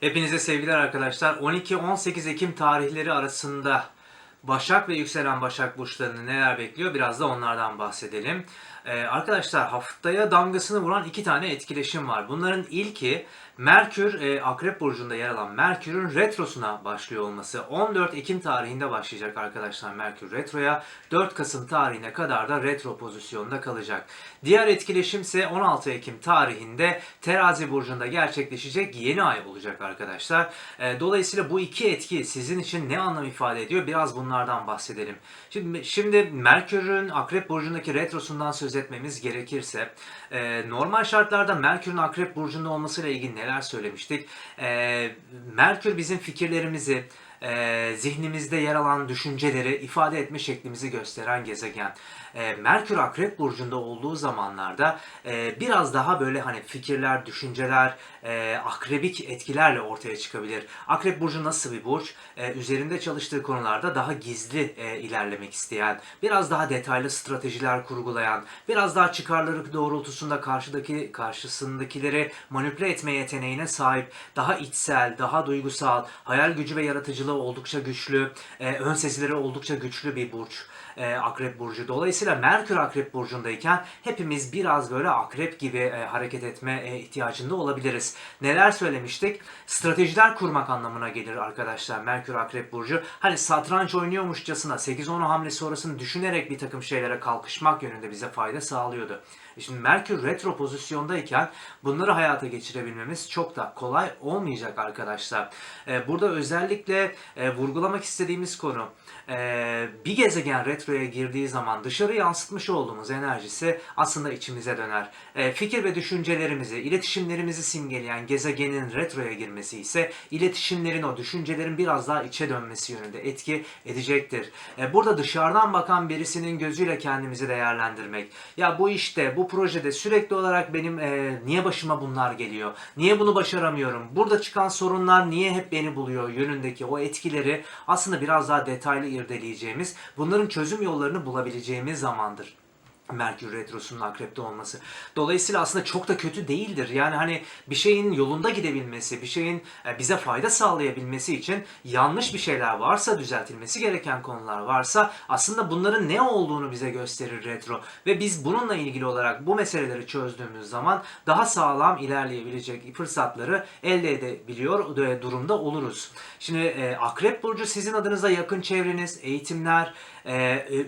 Hepinize sevgiler arkadaşlar. 12-18 Ekim tarihleri arasında Başak ve yükselen Başak burçlarını neler bekliyor biraz da onlardan bahsedelim. Ee, arkadaşlar haftaya damgasını vuran iki tane etkileşim var. Bunların ilki Merkür, e, Akrep Burcu'nda yer alan Merkür'ün retrosuna başlıyor olması. 14 Ekim tarihinde başlayacak arkadaşlar Merkür retroya. 4 Kasım tarihine kadar da retro pozisyonda kalacak. Diğer etkileşim ise 16 Ekim tarihinde Terazi Burcu'nda gerçekleşecek yeni ay olacak arkadaşlar. E, dolayısıyla bu iki etki sizin için ne anlam ifade ediyor? Biraz bunlardan bahsedelim. Şimdi, şimdi Merkür'ün Akrep Burcu'ndaki retrosundan söz etmemiz gerekirse e, normal şartlarda Merkür'ün Akrep Burcu'nda olmasıyla ilgili neler söylemiştik? E, Merkür bizim fikirlerimizi, e, zihnimizde yer alan düşünceleri ifade etme şeklimizi gösteren gezegen. E, Merkür Akrep Burcu'nda olduğu zamanlarda e, biraz daha böyle hani fikirler, düşünceler, e, akrebik etkilerle ortaya çıkabilir. Akrep Burcu nasıl bir burç? E, üzerinde çalıştığı konularda daha gizli e, ilerlemek isteyen, biraz daha detaylı stratejiler kurgulayan, biraz daha çıkarları doğrultusunda karşıdaki karşısındakileri manipüle etme yeteneğine sahip, daha içsel, daha duygusal, hayal gücü ve yaratıcılığı oldukça güçlü, e, ön sezileri oldukça güçlü bir burç e, Akrep Burcu. Dolayısıyla Merkür Akrep Burcu'ndayken hepimiz biraz böyle akrep gibi e, hareket etme e, ihtiyacında olabiliriz. Neler söylemiştik? Stratejiler kurmak anlamına gelir arkadaşlar Merkür Akrep Burcu. Hani satranç oynuyormuşçasına 8-10 hamle sonrasını düşünerek bir takım şeylere kalkışmak yönünde bize fayda sağlıyordu. E Şimdi Merkür retro pozisyondayken bunları hayata geçirebilmemiz çok da kolay olmayacak arkadaşlar. Ee, Burada özellikle e, vurgulamak istediğimiz konu e, bir gezegen retroya girdiği zaman dışarı yansıtmış olduğumuz enerjisi aslında içimize döner. E, Fikir ve düşüncelerimizi, iletişimlerimizi simgeleyen gezegenin retroya girmesi ise iletişimlerin o düşüncelerin biraz daha içe dönmesi yönünde etki edecektir. E, Burada dışarıdan bakan birisinin gözüyle kendimizi değerlendirmek. Ya bu işte, bu projede sürekli olarak benim e, niye başıma bunlar geliyor? Niye bunu başaramıyorum? Burada çıkan sorunlar niye hep beni buluyor yönündeki o etkileri aslında biraz daha detaylı irdeleyeceğimiz, bunların çözüm yollarını bulabileceğimiz zamandır. Merkür Retrosu'nun akrepte olması. Dolayısıyla aslında çok da kötü değildir. Yani hani bir şeyin yolunda gidebilmesi, bir şeyin e, bize fayda sağlayabilmesi için yanlış bir şeyler varsa, düzeltilmesi gereken konular varsa aslında bunların ne olduğunu bize gösterir retro. Ve biz bununla ilgili olarak bu meseleleri çözdüğümüz zaman daha sağlam ilerleyebilecek fırsatları elde edebiliyor e, durumda oluruz. Şimdi e, Akrep Burcu sizin adınıza yakın çevreniz, eğitimler,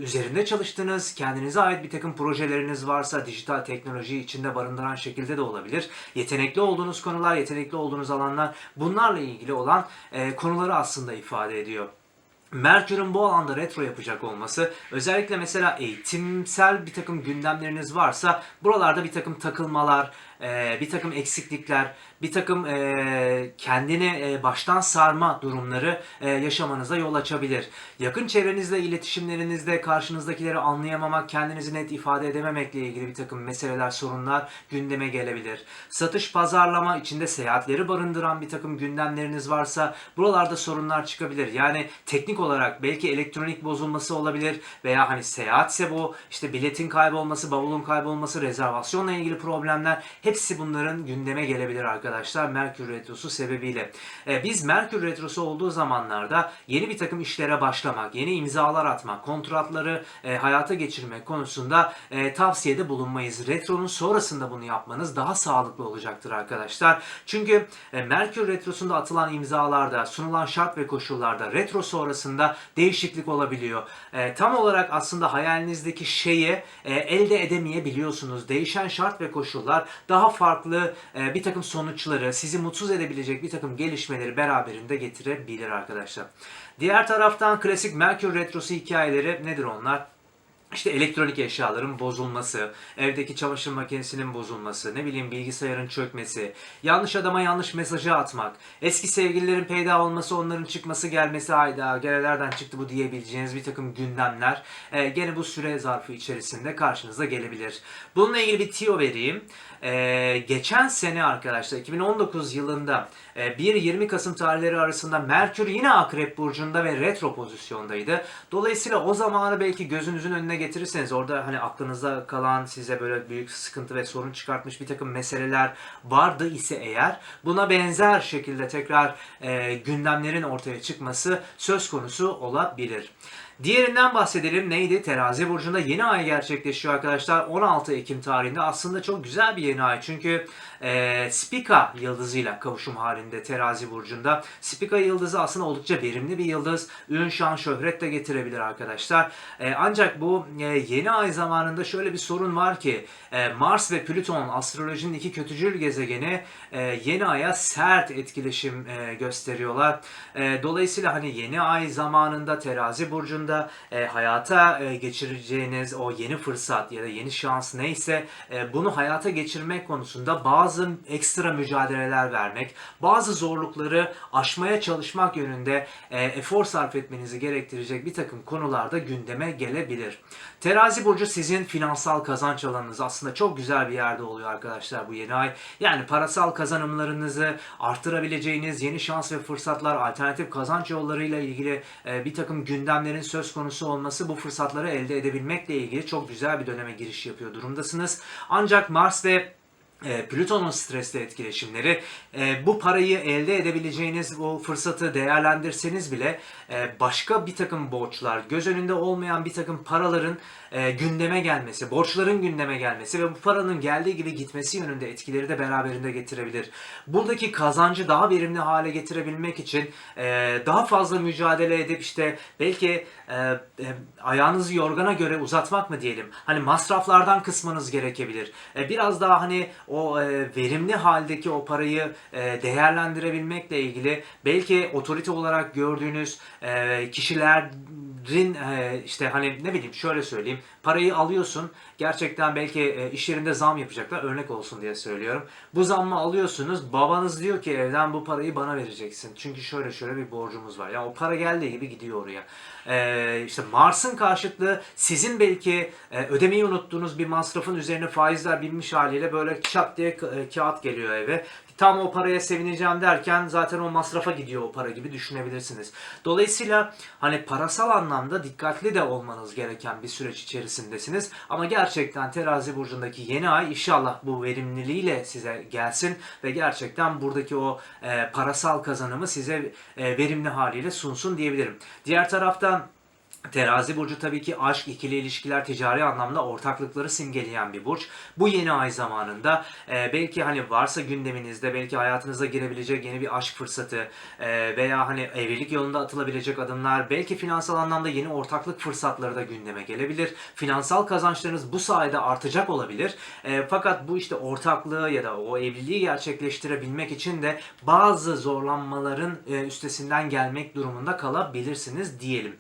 üzerinde çalıştığınız, kendinize ait bir takım projeleriniz varsa dijital teknolojiyi içinde barındıran şekilde de olabilir. Yetenekli olduğunuz konular, yetenekli olduğunuz alanlar bunlarla ilgili olan e, konuları aslında ifade ediyor. Merkür'ün bu alanda retro yapacak olması özellikle mesela eğitimsel bir takım gündemleriniz varsa buralarda bir takım takılmalar, e, bir takım eksiklikler, bir takım e, kendini e, baştan sarma durumları e, yaşamanıza yol açabilir. Yakın çevrenizle, iletişimlerinizde karşınızdakileri anlayamamak, kendinizi net ifade edememekle ilgili bir takım meseleler, sorunlar gündeme gelebilir. Satış, pazarlama, içinde seyahatleri barındıran bir takım gündemleriniz varsa buralarda sorunlar çıkabilir. Yani teknik olarak belki elektronik bozulması olabilir veya hani seyahatse bu işte biletin kaybolması, bavulun kaybolması, rezervasyonla ilgili problemler hepsi bunların gündeme gelebilir arkadaşlar Merkür Retrosu sebebiyle. Ee, biz Merkür Retrosu olduğu zamanlarda yeni bir takım işlere başlamak, yeni imzalar atmak, kontratları e, hayata geçirmek konusunda e, tavsiyede bulunmayız. Retronun sonrasında bunu yapmanız daha sağlıklı olacaktır arkadaşlar. Çünkü e, Merkür Retrosu'nda atılan imzalarda, sunulan şart ve koşullarda retro sonrasında değişiklik olabiliyor. E, tam olarak aslında hayalinizdeki şeyi e, elde edemeyebiliyorsunuz. Değişen şart ve koşullar daha farklı e, bir takım sonuçları, sizi mutsuz edebilecek bir takım gelişmeleri beraberinde getirebilir arkadaşlar. Diğer taraftan klasik Merkür Retrosu hikayeleri nedir onlar? İşte elektronik eşyaların bozulması, evdeki çamaşır makinesinin bozulması, ne bileyim bilgisayarın çökmesi, yanlış adama yanlış mesajı atmak, eski sevgililerin peyda olması, onların çıkması gelmesi hayda gerelerden çıktı bu diyebileceğiniz bir takım gündemler e, gene bu süre zarfı içerisinde karşınıza gelebilir. Bununla ilgili bir tiyo vereyim. E, geçen sene arkadaşlar 2019 yılında e, 1-20 Kasım tarihleri arasında Merkür yine Akrep Burcu'nda ve retro pozisyondaydı. Dolayısıyla o zamanı belki gözünüzün önüne getirirseniz orada hani aklınızda kalan size böyle büyük sıkıntı ve sorun çıkartmış bir takım meseleler vardı ise eğer buna benzer şekilde tekrar e, gündemlerin ortaya çıkması söz konusu olabilir. Diğerinden bahsedelim. Neydi? Terazi burcunda yeni ay gerçekleşiyor arkadaşlar. 16 Ekim tarihinde aslında çok güzel bir yeni ay. Çünkü e, Spika yıldızıyla kavuşum halinde Terazi burcunda. Spika yıldızı aslında oldukça verimli bir yıldız. Ün, şan, şöhret de getirebilir arkadaşlar. E, ancak bu e, yeni ay zamanında şöyle bir sorun var ki e, Mars ve Plüton astrolojinin iki kötücül gezegeni e, yeni aya sert etkileşim e, gösteriyorlar. E, dolayısıyla hani yeni ay zamanında Terazi burcunda e, hayata e, geçireceğiniz o yeni fırsat ya da yeni şans neyse e, bunu hayata geçirmek konusunda bazı ekstra mücadeleler vermek, bazı zorlukları aşmaya çalışmak yönünde e, efor sarf etmenizi gerektirecek bir takım konularda gündeme gelebilir. Terazi burcu sizin finansal kazanç alanınız aslında çok güzel bir yerde oluyor arkadaşlar bu yeni ay. Yani parasal kazanımlarınızı arttırabileceğiniz yeni şans ve fırsatlar, alternatif kazanç yollarıyla ilgili e, bir takım gündemlerin söz konusu olması bu fırsatları elde edebilmekle ilgili çok güzel bir döneme giriş yapıyor durumdasınız. Ancak Mars ve e, Plüton'un stresli etkileşimleri e, bu parayı elde edebileceğiniz bu fırsatı değerlendirseniz bile e, başka bir takım borçlar, göz önünde olmayan bir takım paraların e, gündeme gelmesi, borçların gündeme gelmesi ve bu paranın geldiği gibi gitmesi yönünde etkileri de beraberinde getirebilir. Buradaki kazancı daha verimli hale getirebilmek için e, daha fazla mücadele edip işte belki e, e, ayağınızı yorgana göre uzatmak mı diyelim. Hani masraflardan kısmanız gerekebilir. E, biraz daha hani o e, verimli haldeki o parayı e, değerlendirebilmekle ilgili belki otorite olarak gördüğünüz e, kişilerin e, işte hani ne bileyim şöyle söyleyeyim parayı alıyorsun gerçekten belki e, iş yerinde zam yapacaklar örnek olsun diye söylüyorum. Bu zammı alıyorsunuz babanız diyor ki evden bu parayı bana vereceksin. Çünkü şöyle şöyle bir borcumuz var. Yani o para geldiği gibi gidiyor oraya. E, işte Mars'ın karşıtlığı sizin belki e, ödemeyi unuttuğunuz bir masrafın üzerine faizler binmiş haliyle böyle çat diye ka- kağıt geliyor eve. Tam o paraya sevineceğim derken zaten o masrafa gidiyor o para gibi düşünebilirsiniz. Dolayısıyla hani parasal anlamda dikkatli de olmanız gereken bir süreç içerisindesiniz. Ama gerçekten terazi burcundaki yeni ay inşallah bu verimliliğiyle size gelsin ve gerçekten buradaki o e, parasal kazanımı size e, verimli haliyle sunsun diyebilirim. Diğer taraftan Terazi burcu tabii ki aşk, ikili ilişkiler, ticari anlamda ortaklıkları simgeleyen bir burç. Bu yeni ay zamanında e, belki hani varsa gündeminizde belki hayatınıza girebilecek yeni bir aşk fırsatı e, veya hani evlilik yolunda atılabilecek adımlar, belki finansal anlamda yeni ortaklık fırsatları da gündeme gelebilir. Finansal kazançlarınız bu sayede artacak olabilir. E, fakat bu işte ortaklığı ya da o evliliği gerçekleştirebilmek için de bazı zorlanmaların e, üstesinden gelmek durumunda kalabilirsiniz diyelim.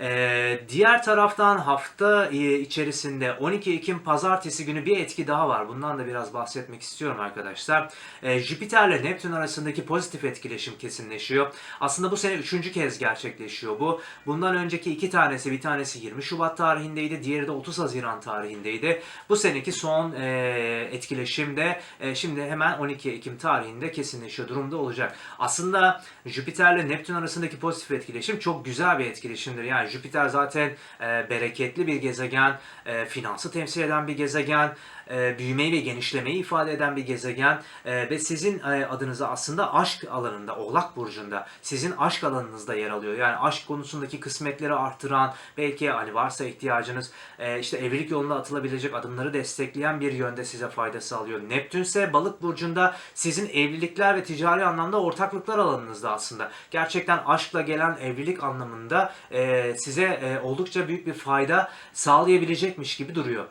Ee, diğer taraftan hafta e, içerisinde 12 Ekim pazartesi günü bir etki daha var. Bundan da biraz bahsetmek istiyorum arkadaşlar. Ee, Jüpiter ile Neptün arasındaki pozitif etkileşim kesinleşiyor. Aslında bu sene üçüncü kez gerçekleşiyor bu. Bundan önceki iki tanesi bir tanesi 20 Şubat tarihindeydi. Diğeri de 30 Haziran tarihindeydi. Bu seneki son e, etkileşim de e, şimdi hemen 12 Ekim tarihinde kesinleşiyor durumda olacak. Aslında Jüpiter ile Neptün arasındaki pozitif etkileşim çok güzel bir etkileşimdir. Yani Jüpiter zaten e, bereketli bir gezegen, e, finansı temsil eden bir gezegen, e, büyümeyi ve genişlemeyi ifade eden bir gezegen e, ve sizin e, adınıza aslında aşk alanında, Oğlak Burcu'nda sizin aşk alanınızda yer alıyor. Yani aşk konusundaki kısmetleri arttıran, belki hani varsa ihtiyacınız e, işte evlilik yolunda atılabilecek adımları destekleyen bir yönde size fayda sağlıyor. Neptün ise Balık Burcu'nda sizin evlilikler ve ticari anlamda ortaklıklar alanınızda aslında. Gerçekten aşkla gelen evlilik anlamında e, size e, oldukça büyük bir fayda sağlayabilecekmiş gibi duruyor.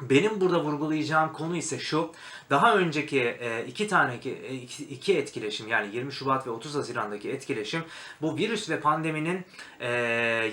Benim burada vurgulayacağım konu ise şu. Daha önceki e, iki tane e, iki, iki etkileşim yani 20 Şubat ve 30 Haziran'daki etkileşim bu virüs ve pandeminin e,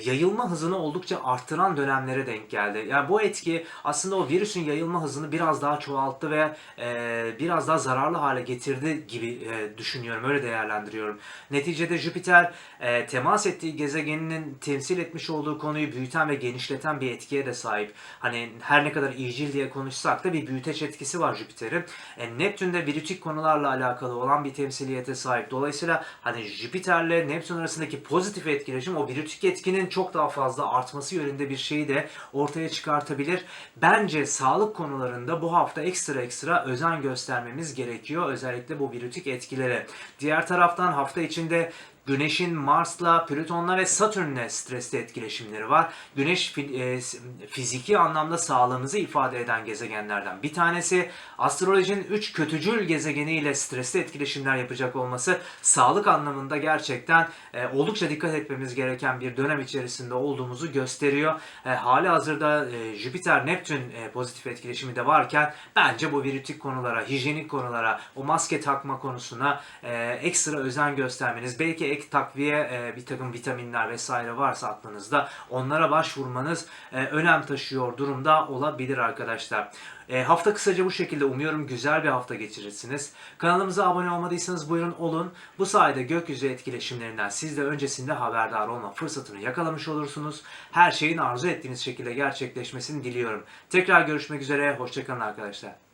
yayılma hızını oldukça arttıran dönemlere denk geldi. Yani bu etki aslında o virüsün yayılma hızını biraz daha çoğalttı ve e, biraz daha zararlı hale getirdi gibi e, düşünüyorum. Öyle değerlendiriyorum. Neticede Jüpiter e, temas ettiği gezegeninin temsil etmiş olduğu konuyu büyüten ve genişleten bir etkiye de sahip. Hani her ne kadar iyicil diye konuşsak da bir büyüteç etkisi var Jüpiter'in. E, Neptün de virütik konularla alakalı olan bir temsiliyete sahip. Dolayısıyla hani Jüpiter'le Neptün arasındaki pozitif etkileşim o virütik etkinin çok daha fazla artması yönünde bir şeyi de ortaya çıkartabilir. Bence sağlık konularında bu hafta ekstra ekstra özen göstermemiz gerekiyor. Özellikle bu virütik etkilere. Diğer taraftan hafta içinde Güneş'in Mars'la, Plüton'la ve Satürn'le stresli etkileşimleri var. Güneş e, fiziki anlamda sağlığımızı ifade eden gezegenlerden bir tanesi. Astrolojinin 3 kötücül gezegeniyle stresli etkileşimler yapacak olması sağlık anlamında gerçekten e, oldukça dikkat etmemiz gereken bir dönem içerisinde olduğumuzu gösteriyor. E, hali hazırda Jüpiter-Neptün pozitif etkileşimi de varken bence bu virütik konulara, hijyenik konulara, o maske takma konusuna ekstra özen göstermeniz, belki ek takviye e, bir takım vitaminler vesaire varsa aklınızda onlara başvurmanız e, önem taşıyor durumda olabilir arkadaşlar. E, hafta kısaca bu şekilde umuyorum güzel bir hafta geçirirsiniz. Kanalımıza abone olmadıysanız buyurun olun. Bu sayede gökyüzü etkileşimlerinden siz de öncesinde haberdar olma fırsatını yakalamış olursunuz. Her şeyin arzu ettiğiniz şekilde gerçekleşmesini diliyorum. Tekrar görüşmek üzere. Hoşçakalın arkadaşlar.